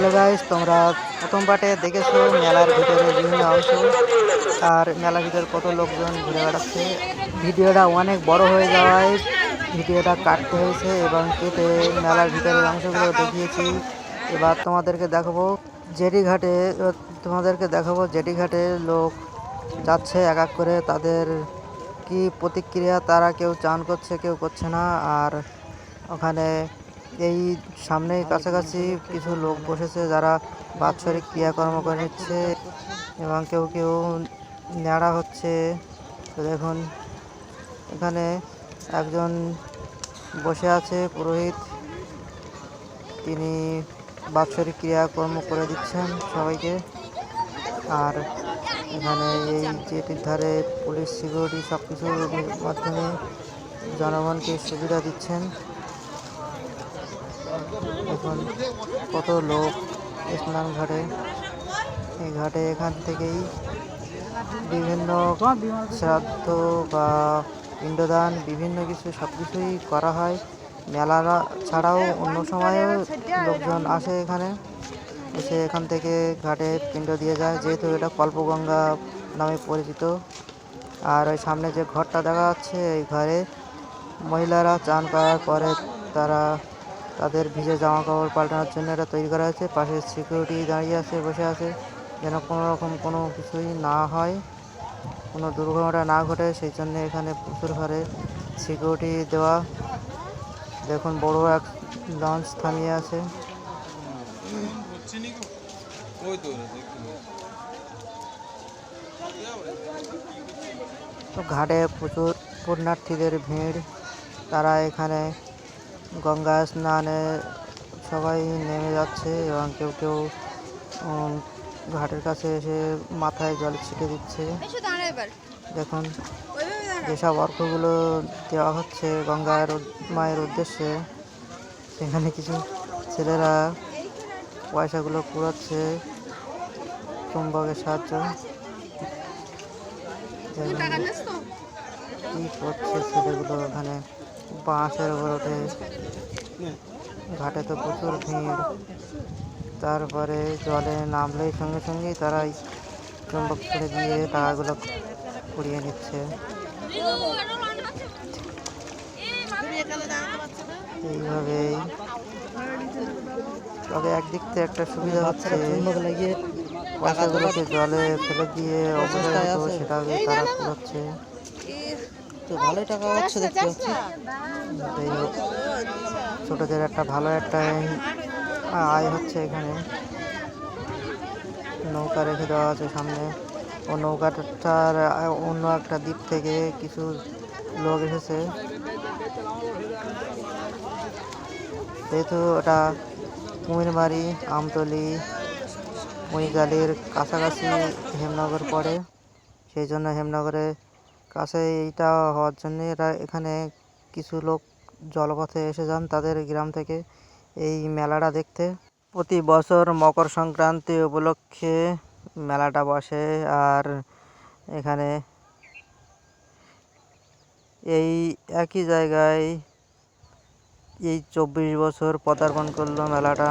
Hello guys তোমরা প্রথম পার্টে দেখেছ মেলার ভিতরে বিভিন্ন অংশ। আর মেলার ভিতরে কত লোকজন ঘুরে বেড়াচ্ছে। ভিডিওটা অনেক বড় হয়ে যাওয়ায় ভিডিওটা কাটতে হয়েছে এবং কেটে মেলার ভিতরের অংশগুলো দেখিয়েছি। এবার তোমাদেরকে দেখাবো জেডি ঘাটে তোমাদেরকে দেখাবো জেডি ঘাটে লোক যাচ্ছে এক এক করে। তাদের কি প্রতিক্রিয়া, তারা কেউ চান করছে, কেউ করছে না। আর ওখানে এই সামনে কাছাকাছি কিছু লোক বসেছে যারা বাৎসরিক ক্রিয়াকর্ম করে নিচ্ছে এবং কেউ কেউ ন্যাড়া হচ্ছে। তো দেখুন, এখানে একজন বসে আছে, পুরোহিত। তিনি বাৎসরিক ক্রিয়াকর্ম করে দিচ্ছেন সবাইকে। আর এখানে এই জেটির ধারে পুলিশ, সিকিউরিটি সব কিছুর মাধ্যমে জনগণকে সুবিধা দিচ্ছেন। এখন কত লোক স্নান ঘাটে এই ঘাটে এখান থেকেই বিভিন্ন শ্রাদ্ধ বা পিণ্ডদান, বিভিন্ন কিছু সব কিছুই করা হয়। মেলা ছাড়াও অন্য সময়েও লোকজন আসে এখানে। এসে এখান থেকে ঘাটে পিণ্ড দিয়ে যায়, যেহেতু এটা কল্পগঙ্গা নামে পরিচিত। আর ওই সামনে যে ঘরটা দেখা যাচ্ছে, এই ঘরে মহিলারা চান করার পরে তারা তাদের ভিজে জামা কাপড় পাল্টানোর জন্য এটা তৈরি করা হয়েছে। পাশে সিকিউরিটি দাঁড়িয়ে আছে, বসে আছে। যেন কোনো রকম কোনো কিছুই না হয়, কোনো দুর্ঘটনা না ঘটে, সেই জন্য এখানে প্রচুর হারে সিকিউরিটি দেওয়া। দেখুন, বড় এক লঞ্চ থামিয়ে আছে। ঘাটে প্রচুর পুণ্যার্থীদের ভিড়। তারা এখানে গঙ্গা স্নানে সবাই নেমে যাচ্ছে এবং কেউ কেউ ঘাটের কাছে এসে মাথায় জল ছিটে দিচ্ছে। দেখুন যেসব অর্থগুলো দেওয়া হচ্ছে গঙ্গার মায়ের উদ্দেশ্যে সেখানে কিছু ছেলেরা পয়সাগুলো কুড়াচ্ছে চুম্বকের সাহায্য। কি করছে ছেলেগুলো ওখানে? বাঁশের উপর ওঠে ঘাটে তো প্রচুর ভিড়। তারপরে জলে নামলেই সঙ্গে সঙ্গেই তারা চুম্বক ছেড়ে দিয়ে টাকাগুলো কুড়িয়ে নিচ্ছে। এইভাবেই। তবে একদিক থেকে একটা সুবিধা হচ্ছে পয়সাগুলোকে জলে ফেলে দিয়ে অবস্থায় আছে। সেটাকে তারা কুড়াচ্ছে তো ভালোই টাকা হচ্ছে দেখতে পাচ্ছি। ছোটদের একটা ভালো একটা আয় হচ্ছে এখানে। নৌকা রেখে দেওয়া আছে সামনে। ও নৌকাটার অন্য একটা দ্বীপ থেকে কিছু লোক এসেছে। যেহেতু ওটা কুমিরমারি আমতলি মহিগালির কাছাকাছি হেমনগর পড়ে। সেই জন্য হেমনগরে কাছে এইটা হওয়ার জন্যে এরা এখানে কিছু লোক জলপথে এসে যান তাদের গ্রাম থেকে এই মেলাটা দেখতে। প্রতি বছর মকর সংক্রান্তি উপলক্ষে মেলাটা বসে আর এখানে এই একই জায়গায় এই চব্বিশ বছর পদার্পণ করল মেলাটা।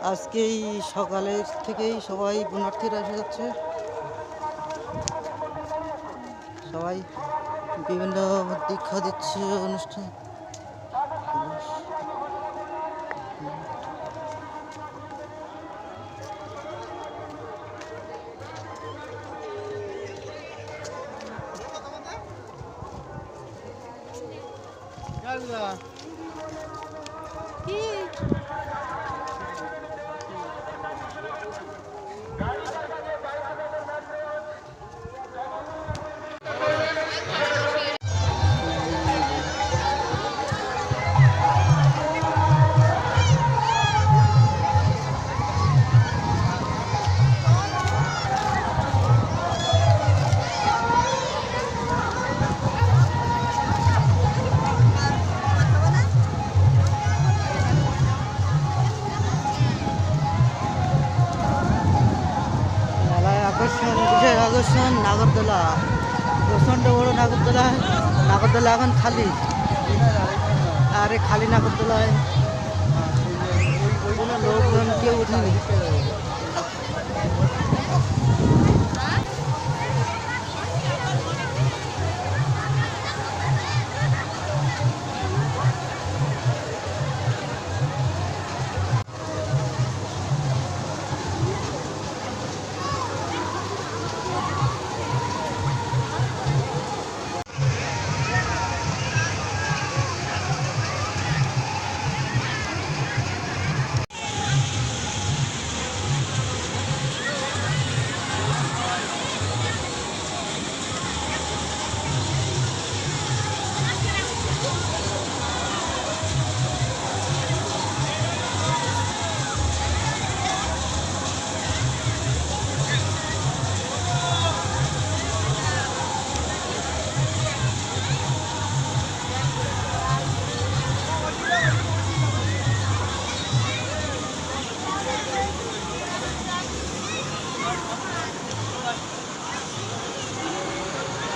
আজকেই সকালের থেকেই সবাই পুণ্যার্থীরা এসে যাচ্ছে। সবাই বিভিন্ন দীক্ষা দিচ্ছে অনুষ্ঠান। কি? আকর্ষণ নাগরদোলা প্রচণ্ড বড় নাগরদোলা নাগরদোলা এখন খালি। আরে খালি নাগরদোলায় লোকজন কেউ উঠেনি।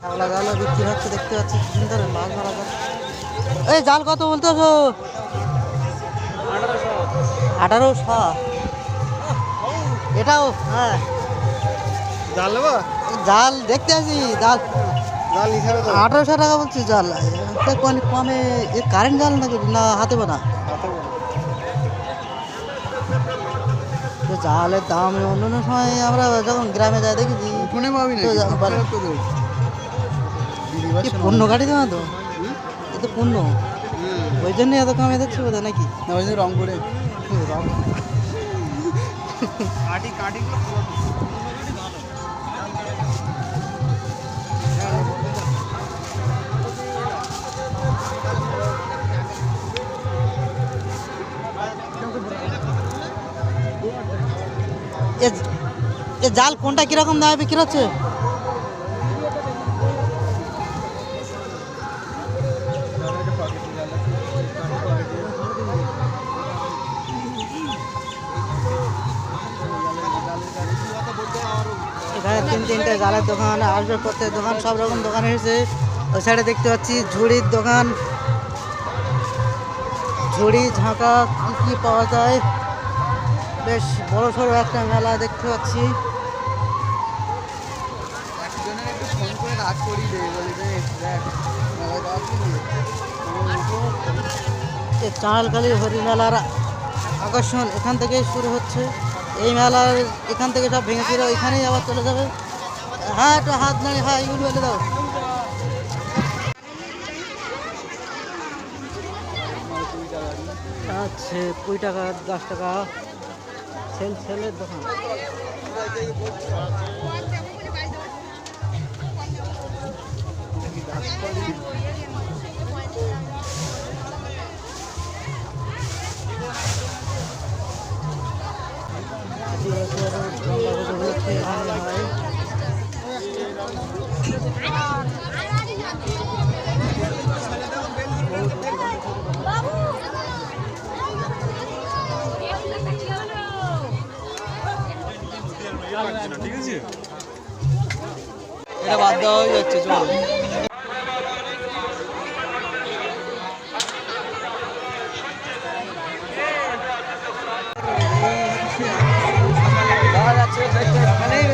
শাপলা জালও বিক্রি হচ্ছে দেখতে পাচ্ছি সুন্দর মাছ মারা এই জাল কত বলতেছো? আঠারোশো। এটাও হ্যাঁ। জাল জাল দেখতে আছি জাল। জাল আঠারোশো টাকা বলছি জাল। কমে এ কারেন্ট জাল নাকি না হাতে বানা? জালের দাম অন্য সময় আমরা যখন গ্রামে যাই দেখেছি উঠোনে পাবি না কি পণ্য গাড়ি দেওয়া তো? এ তো পণ্য। ওই জন্য এত কমে দেখছি বোধ নাকি? না ওই যে রংপুরে। এ জাল কোনটা কীরকম দামে বিক্রি হচ্ছে? তিনটে জালের দোকান আসবাবপত্রের দোকান সব রকম দোকান এসেছে ওই সাইডে দেখতে পাচ্ছি ঝুড়ির দোকান। ঝুড়ি ঝাঁকা কী কী পাওয়া যায়? বেশ বড় সড়ো একটা মেলা দেখতে পাচ্ছি। চাঁড়ালখালি হরি মেলার আকর্ষণ এখান থেকে শুরু হচ্ছে। এই মেলার এখান থেকে সব ভেঙে ফিরে এখানেই আবার চলে যাবে। একটু হাত নাড়ি হ্যাঁ ইউল বলে দাও। আচ্ছা কুড়ি টাকা, দশ টাকা। সেল, সেলের দোকান। গঙ্গা এটা বাদ দেওয়া যাচ্ছে চল। এখানেই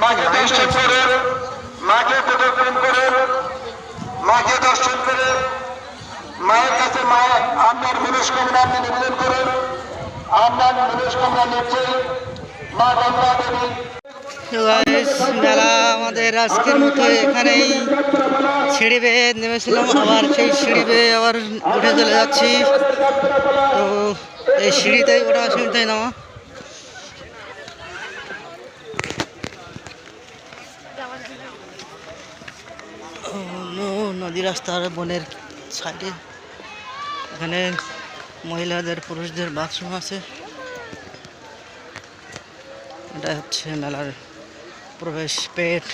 মাকে দর্শন করে মাকে প্রদর্শন করে মাকে দর্শন করে মায়ের কাছে মা আপনার মনস্কামনা আপনি নিবেদন করেন। আপনার মনস্কামনা নিশ্চয়ই মা গঙ্গা দেবী। মেলা আমাদের আজকের মতো এখানেই সিঁড়ি বেয়ে নেমেছিলাম আবার সেই সিঁড়ি বেয়ে আবার উঠে চলে যাচ্ছি। তো এই সিঁড়িতেই ওঠা সিঁড়িতেই নামা ও, ন- নদী রাস্তার বনের সাইডে। এখানে মহিলাদের পুরুষদের বাথরুম আছে। এটা হচ্ছে মেলার প্রবেশ পেট।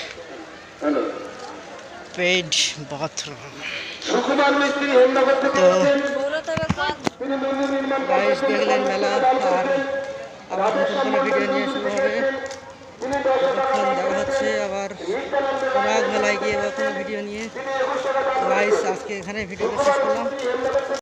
পেইড বাথরুম তো দেখলেন মেলা আর আবার নতুন কোনো ভিডিও নিয়ে শুরু হবে। ততক্ষণ দেওয়া হচ্ছে আবার রাগ মেলায় গিয়ে বা কোনো ভিডিও নিয়ে। গাইস আজকে এখানে ভিডিওটা শেষ করলাম।